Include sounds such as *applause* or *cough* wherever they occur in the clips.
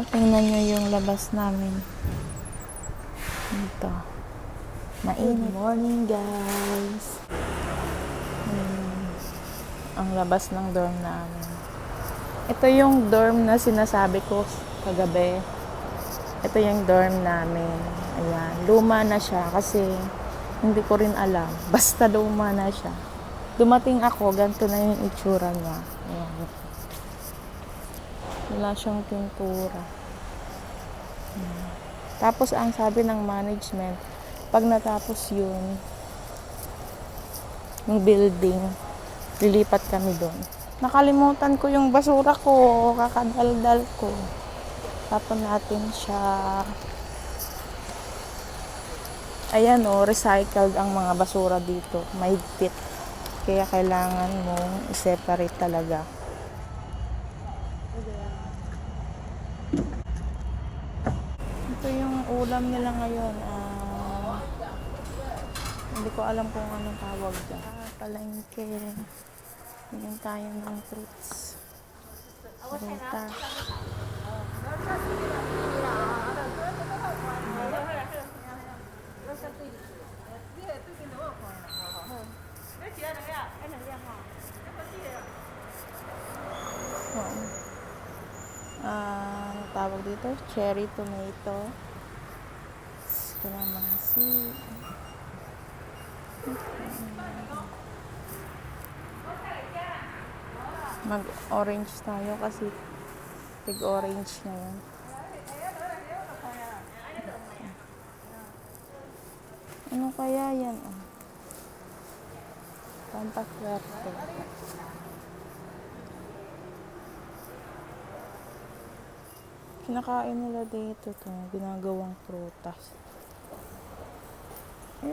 oh, tingnan nyo yung labas namin. Dito. Mainit. Good morning, guys. Hmm. Ang labas ng dorm namin. Ito yung dorm na sinasabi ko kagabi. Ito yung dorm namin. Ayan. Luma na siya kasi hindi ko rin alam. *laughs* Basta luma na siya. Dumating ako, ganito na yung itsura niya. Ayan. Wala siyang pintura. Hmm. Tapos ang sabi ng management, pag natapos yun, yung building, lilipat kami doon. Nakalimutan ko yung basura ko, kakadaldal ko. Tapon natin siya. Ayan o, recycled ang mga basura dito. Mahigpit. Kaya kailangan mong i-separate talaga. Ito yung ulam nila ngayon. Ah, hindi ko alam kung anong tawag dyan. Ah, palengke. Bigyan tayo ng fruits. Rita. Oo. Ah, tawag dito? Cherry tomato. Kalamansi. Mag-orange tayo kasi tig-orange na yan. Ano kaya yan? Oh? Pampaswerte. Kinakain nila dito to, ginagawang prutas. Ko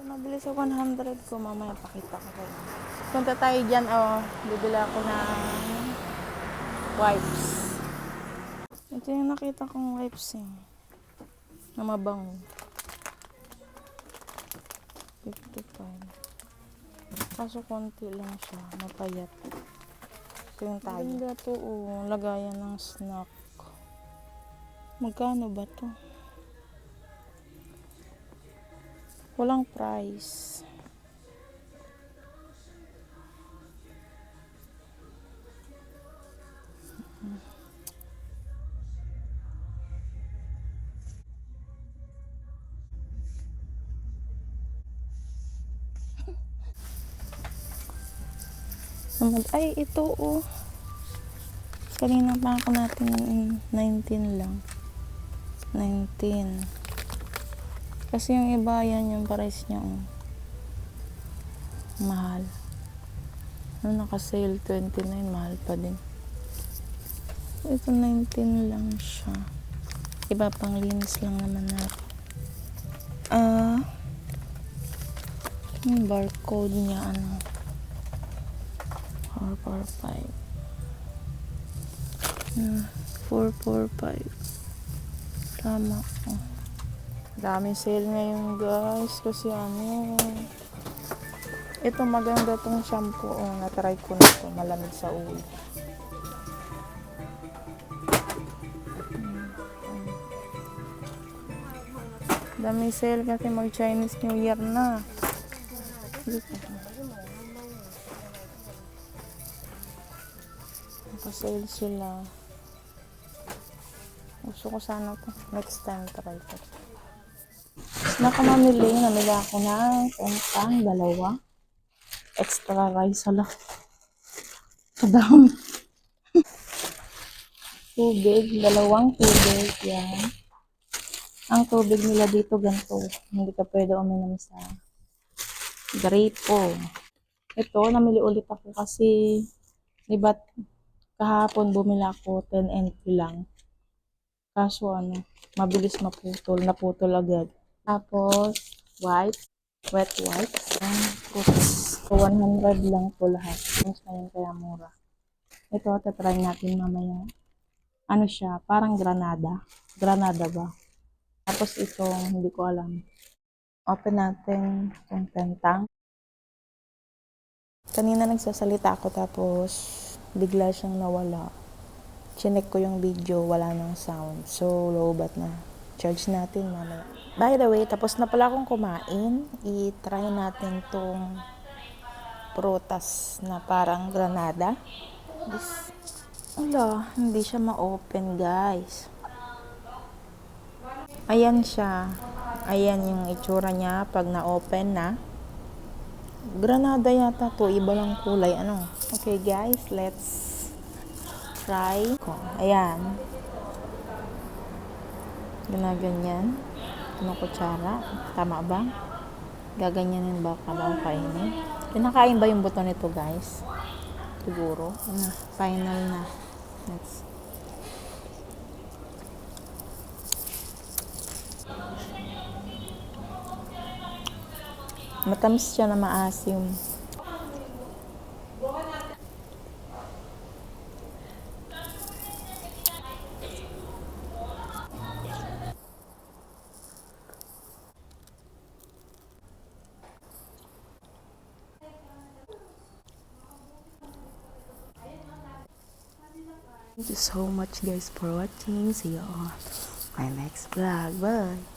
nabili sa 100 ko, mamaya pakita ko kayo. Punta tayo dyan, oh, bibili ako ng wipes. Ito yung nakita kong wipes eh. Na mabango. 55. Kaso konti lang siya, mapayat. Ito yung tayo. Ganda to, oh. Lagayan ng snack. Magkano ba to? Walang price. Ay, ito oh. Kanina pa ako natin mm, 19 lang. 19. Kasi yung iba yan yung price niya oh. Mahal. Ano naka-sale 29, mahal pa din. Ito 19 lang siya. Iba pang linis lang naman natin. Ah, yung barcode niya ano. 445. Ah, 445. Tama. Oh. Daming sale ngayon guys. Kasi ano. Ito maganda tong shampoo. Oh, natry ko na to. Malamig sa ulo. Daming sale kasi mag Chinese New Year na. Naka-sale sila. Gusto ko sana to. Next time try ko. Nakamamili, namili ako ng pentang, dalawa. Extra rice, hala. Kadami. *laughs* tubig, dalawang tubig, yan. Ang tubig nila dito ganito. Hindi ka pwede uminom sa grapo. Ito, namili ulit ako kasi di ba kahapon bumili ako 10 NP lang. Kaso ano, mabilis maputol, naputol agad. Tapos, white, wet wipes, and fruits. So, 100 lang po lahat. Mas ngayon kaya mura. Ito, tatry natin mamaya. Ano siya, parang granada. Granada ba? Tapos itong, hindi ko alam. Open natin itong pentang. Kanina nagsasalita ako tapos bigla siyang nawala. Chinek ko yung video, wala nang sound. So, low-bat na. Charge natin mamaya. By the way, tapos na pala akong kumain. I-try natin tong prutas na parang granada. This, ala, hindi siya ma-open guys. Ayan siya. Ayan yung itsura niya pag na-open na. Granada yata to. Iba lang kulay. Ano? Okay guys, let's try. Ayan. Ginaganyan. Ano kutsara? Tama ba? Gaganyanin ba ang kainin? Kinakain ba yung buto nito guys? Siguro. Ano, final na. Let's Matamis siya na maasim. Thank you so much guys for watching. See you on my next vlog. Bye!